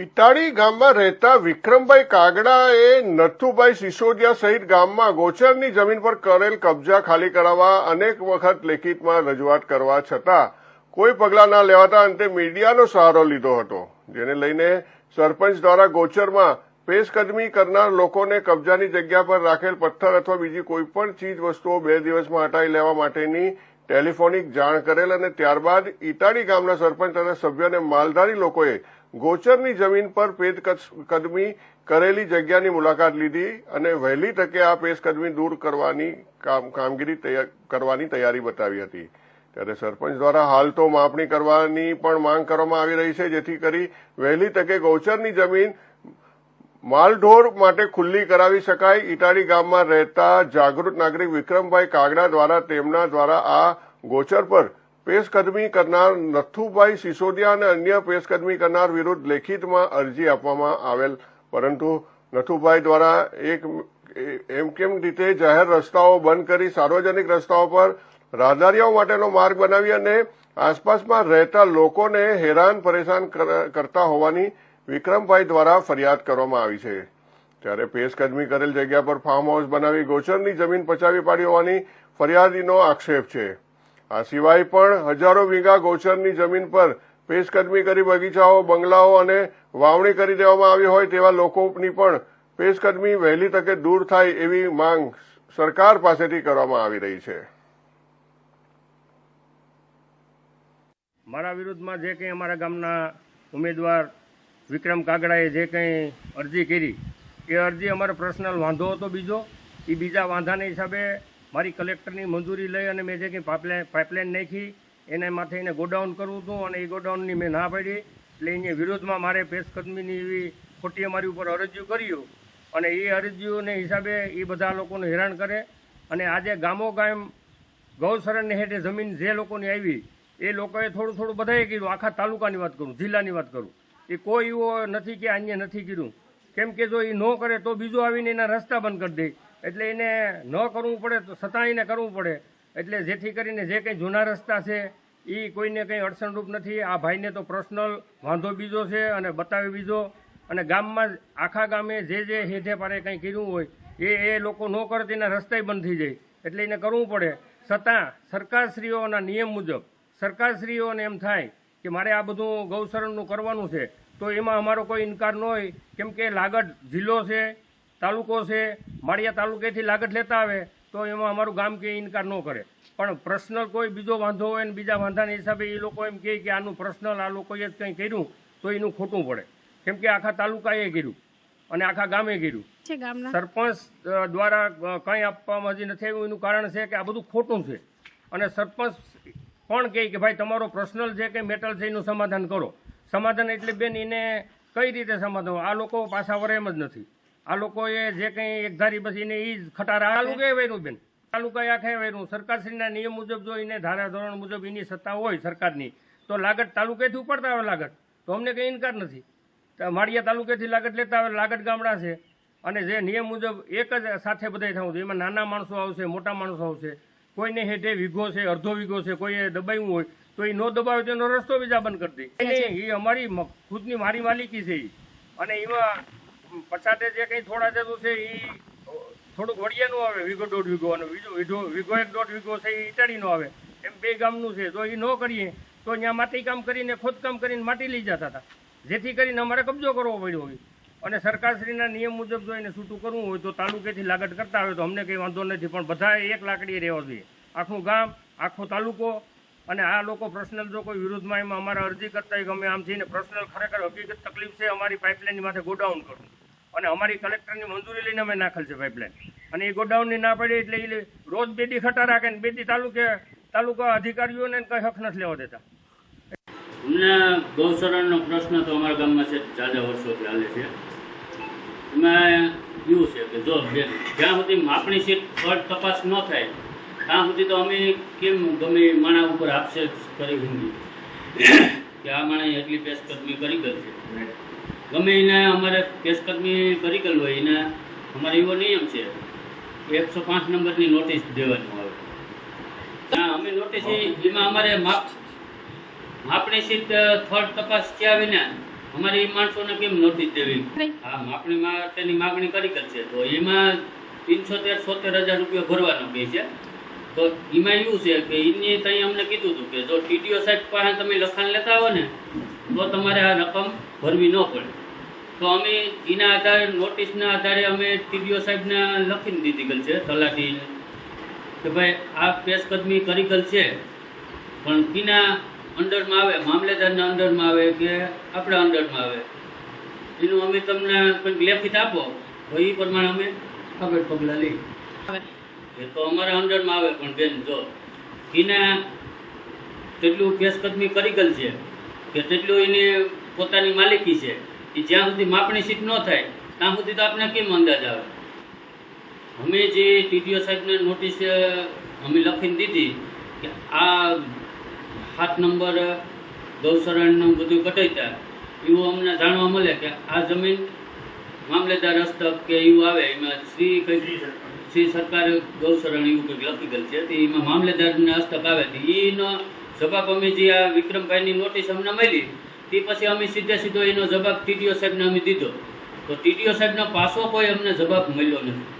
ઇટાળી ગામમાં રહેતા વિક્રમભાઈ કાગડાએ નથુભાઈ સિસોદિયા સહિત ગામમાં ગોચરની જમીન પર કરેલ કબજા ખાલી કરાવવા અનેક વખત લેખિતમાં રજૂઆત કરવા છતાં કોઈ પગલાં ના લેવાતા અંતે મીડિયાનો સહારો લીધો હતો, જેને લઈને સરપંચ દ્વારા ગોચરમાં પેશકદમી કરનાર લોકોને કબજાની જગ્યા પર રાખેલ પથ્થર અથવા બીજી કોઈપણ ચીજ વસ્તુઓ બે દિવસમાં હટાવી લેવા માટેની ટેલિફોનિક જાણ કરેલ અને ત્યારબાદ ઇટાડી ગામના સરપંચ અને સભ્યોને માલધારી લોકોએ ગોચરની જમીન પર પેશકદમી કરેલી જગ્યાની મુલાકાત લીધી અને વહેલી તકે આ પેશકદમી દૂર કરવાની કામ- કામગીરી કરવાની તૈયારી બતાવી હતી. ત્યારે સરપંચ દ્વારા હાલ તો માપણી કરવાની પણ માંગ કરવામાં આવી રહી છે, જેથી કરી વહેલી તકે ગૌચરની જમીન માલઢોર માટે ખુલ્લી કરાવી શકાય. ઇટાળી ગામમાં રહેતા જાગૃત નાગરિક વિક્રમભાઈ કાગડા દ્વારા તેમના દ્વારા આ ગોચર પર પેશકદમી કરનાર નથુભાઈ સિસોદિયા અને અન્ય પેશકદમી કરનાર વિરુદ્ધ લેખિતમાં અરજી આપવામાં આવેલ. પરંતુ નથુભાઈ દ્વારા એક એમ કેમ રીતે જાહેર રસ્તાઓ બંધ કરી સાર્વજનિક રસ્તાઓ પર રાહદારીઓ માટેનો માર્ગ બનાવી અને આસપાસમાં રહેતા લોકોને હેરાન પરેશાન કર- કરતા હોવાની વિક્રમભાઈ દ્વારા ફરિયાદ કરવામાં આવી છે. ત્યારે પેશકદમી કરેલ જગ્યા પર ફાર્મ હાઉસ બનાવી ગોચરની જમીન પચાવી પાડી હોવાની ફરિયાદીનો આક્ષેપ છે. આ સિવાય પણ હજારો વીઘા ગોચરની જમીન પર પેશકદમી કરી બગીચાઓ, બંગલાઓ અને વાવણી કરી દેવામાં આવી હોય તેવા લોકોની પણ પેશકદમી વહેલી તકે દૂર થાય એવી માંગ સરકાર પાસેથી કરવામાં આવી રહી છે. મારા વિરુદ્ધમાં જે કંઈ અમારા ગામના ઉમેદવાર વિક્રમ કાગડાએ જે કંઈ અરજી કરી, એ અરજી અમારો પર્સનલ વાંધો હતો બીજો. એ બીજા વાંધાના હિસાબે મારી કલેક્ટરની મંજૂરી લઈ અને મેં જે કંઈ પાઇપલાઇન પાઇપલાઇન નાખી, એને માથે એને ગોડાઉન કરવું હતું અને એ ગોડાઉનની મેં ના પાડી. એટલે એની વિરોધમાં મારે પેશકદમીની એવી ખોટી અમારી ઉપર અરજીઓ કર્યું અને એ અરજીઓને હિસાબે એ બધા લોકોને હેરાન કરે. અને આજે ગામો ગામ ગૌશરણને હેઠે જમીન જે લોકોની આવી, એ લોકોએ થોડું થોડું બધાએ કર્યું. આખા તાલુકાની વાત કરું, જિલ્લાની વાત કરું. એ કોઈ એવો નથી કે અન્ય નથી કીધું. કેમ કે જો એ ન કરે તો બીજો આવીને એના રસ્તા બંધ કરી દે. એટલે એને ન કરવું પડે તો છતાં એને કરવું પડે. એટલે જેથી કરીને જે કંઈ જૂના રસ્તા છે એ કોઈને કંઈ અડચણરૂપ નથી. આ ભાઈને તો પર્સનલ વાંધો બીજો છે અને બતાવે બીજો. અને ગામમાં આખા ગામે જે જે હેઠે પારે કંઈ કર્યું હોય, એ એ લોકો ન કરે એના રસ્તાય બંધ થઈ જાય. એટલે એને કરવું પડે. છતાં સરકારશ્રીઓના નિયમ મુજબ, સરકારશ્રીઓને એમ થાય કે મારે આ બધું ગૌશરણનું કરવાનું છે તો એમાં અમારો કોઈ ઇનકાર ન હોય. કેમ કે લાગત જિલ્લો છે તાલુકો છે માળિયા તાલુકેથી લાગત લેતા આવે તો એમાં અમારું ગામ કે ઇનકાર ન કરે. પણ પર્સનલ કોઈ બીજો વાંધો હોય ને બીજા વાંધાના હિસાબે એ લોકો એમ કહે કે આનું પર્સનલ આ લોકોએ જ કંઈ કર્યું તો એનું ખોટું પડે. કેમ કે આખા તાલુકાએ કર્યું અને આખા ગામે કર્યું. સરપંચ દ્વારા કંઈ આપવામાં હજી નથી આવ્યું એનું કારણ છે કે આ બધું ખોટું છે. અને સરપંચ પણ કહે કે ભાઈ તમારો પર્સનલ જે કંઈ મેટલ છે એનું સમાધાન કરો. સમાધાન એટલે બેન એને કઈ રીતે સમાધાન આ લોકો પાછા વરે એમ જ નથી. આ લોકોએ જે કંઈ એકધારી બસ એને એ જ ખટારા તાલુકે વેરું બેન? તાલુકાએ આખે વેરું સરકારશ્રીના નિયમ મુજબ જો એને ધારાધોરણ મુજબ એની સત્તા હોય સરકારની, તો લાગત તાલુકેથી ઉપડતા આવે લાગત. તો અમને કંઈ ઇનકાર નથી. માળિયા તાલુકેથી લાગત લેતા આવે, લાગત ગામડા છે. અને જે નિયમ મુજબ એક જ સાથે બધાય થવું જોઈએ એમાં નાના માણસો આવશે, મોટા માણસો આવશે. કોઈને હેઠે વીઘો છે અડધો વીઘો છે કોઈએ દબાવ્યું હોય તો એ ન દબાવે તો એનો રસ્તો બીજા બંધ કરી દે. એ અમારી ખુદની મારી માલિકી છે. અને એમાં પછાતે જે કંઈ થોડા જતું છે એ થોડુંક વળિયાનું આવે વીઘો દોઢ વીઘો અને બીજો વીઘો વીઘો એક દોઢ વીઘો છે એ ઈટાળીનો આવે. એમ બે ગામનું છે તો એ ન કરીએ તો ત્યાં માટી કામ કરીને ખોદકામ કરીને માટી લઈ જતા હતા. જેથી કરીને અમારે કબજો કરવો પડ્યો હોય. અને સરકારશ્રીના નિયમ મુજબ જો એને છૂટું કરવું હોય તો તાલુકેથી લાગત કરતા હોય તો અમને કંઈ વાંધો નથી, પણ બધાએ એક લાકડીએ રહેવા જોઈએ. આખું ગામ, આખો તાલુકો અને આ લોકો પર્સનલ જો કોઈ વિરુદ્ધમાં એમાં અમારે અરજી કરતા હોય અમે આમ થઈને પર્સનલ ખરેખર હકીકત તકલીફ છે, અમારી પાઇપલાઇનની માથે ગોડાઉન કરવું અને અમારી કલેક્ટરની મંજૂરી લઈને અમે નાખેલ છે પાઇપલાઇન અને એ ગોડાઉનની ના પડી એટલે એ રોજ બેદી ખટા રાખે ને બે દી તાલુકે, તાલુકા અધિકારીઓને કંઈ હક નથી લેવા દેતા. અમને ગૌશરણનો પ્રશ્ન તો અમારા ગામમાં છે, જાજા વર્ષોથી હાલે છે. એમાં એવું છે કે જો જ્યાં સુધી માપણી સીટ ફળ તપાસ ન થાય, ત્યાં સુધી તો અમે કેમ ગમે માણા ઉપર આક્ષેપ કરી હિન્દી? કે આ માણે એટલી પેશકદમી કરી ગઈ છે. ગમે એને અમારે પેશકદમી કરી ગયેલ હોય, એને અમારે એવો નિયમ છે એકસો પાંચ નંબરની નોટિસ દેવાની આવે હા અમે નોટિસ એમાં અમારે માપ માપણી સીટ થર્ડ તપાસ થયા વિના અમારે એ માણસોને કેમ નોટિસ દેવી? આ માપણી માટેની માગણી કરી છે તો એમાં તીનસોતેર સોતેર હજાર રૂપિયા ભરવાનો કહે છે. તો એમાં એવું છે કે એની ત્યાં અમને કીધું હતું કે જો ટીડીઓ સાહેબ પાસે તમે લખાણ લેતા આવો ને તો તમારે આ રકમ ભરવી ન પડે. તો અમે એના આધારે નોટિસના આધારે અમે ટીડીઓ સાહેબને લખીને દીધી ગયેલ છે તલાટી. કે ભાઈ આ પેશકદમી કરી ગયેલ છે. પણ કિના અંડરમાં આવે, મામલેદારના અંડરમાં આવે કે આપણા અંડરમાં આવે? એનું અમે તમને કંઈક લેખિત આપો. તો એ પ્રમાણે અમે આગળ પગલાં લઈએ. એ તો અમારા અંડરમાં આવે પણ બેન, જો એના તેટલું પેશકદમી કરી ગયેલ છે કે તેટલું એની પોતાની માલિકી છે, એ જ્યાં સુધી માપણી સીટ ન થાય, ત્યાં સુધી તો આપણે કેમ અંદાજ આવે? અમે જે ટીડીઓ સાહેબને નોટિસ અમે લખીને દીધી કે આ સાત નંબર ગૌશરણનું બધું કટાઈતા એવું અમને જાણવા મળે કે આ જમીન મામલેદાર હસ્તક કે એવું આવે એમાં શ્રી કંઈક શ્રી સરકાર. ગૌસરણ એવું કંઈક લખી ગયેલ છે. તો એમાં મામલેદારને હસ્તક આવે. તો એનો જવાબ અમે જે આ વિક્રમભાઈની નોટિસ અમને મળી તે પછી અમે સીધે સીધો એનો જવાબ ટીડીઓ સાહેબને અમે દીધો. તો ટીડીઓ સાહેબનો પાછો કોઈ અમને જવાબ મળ્યો નથી.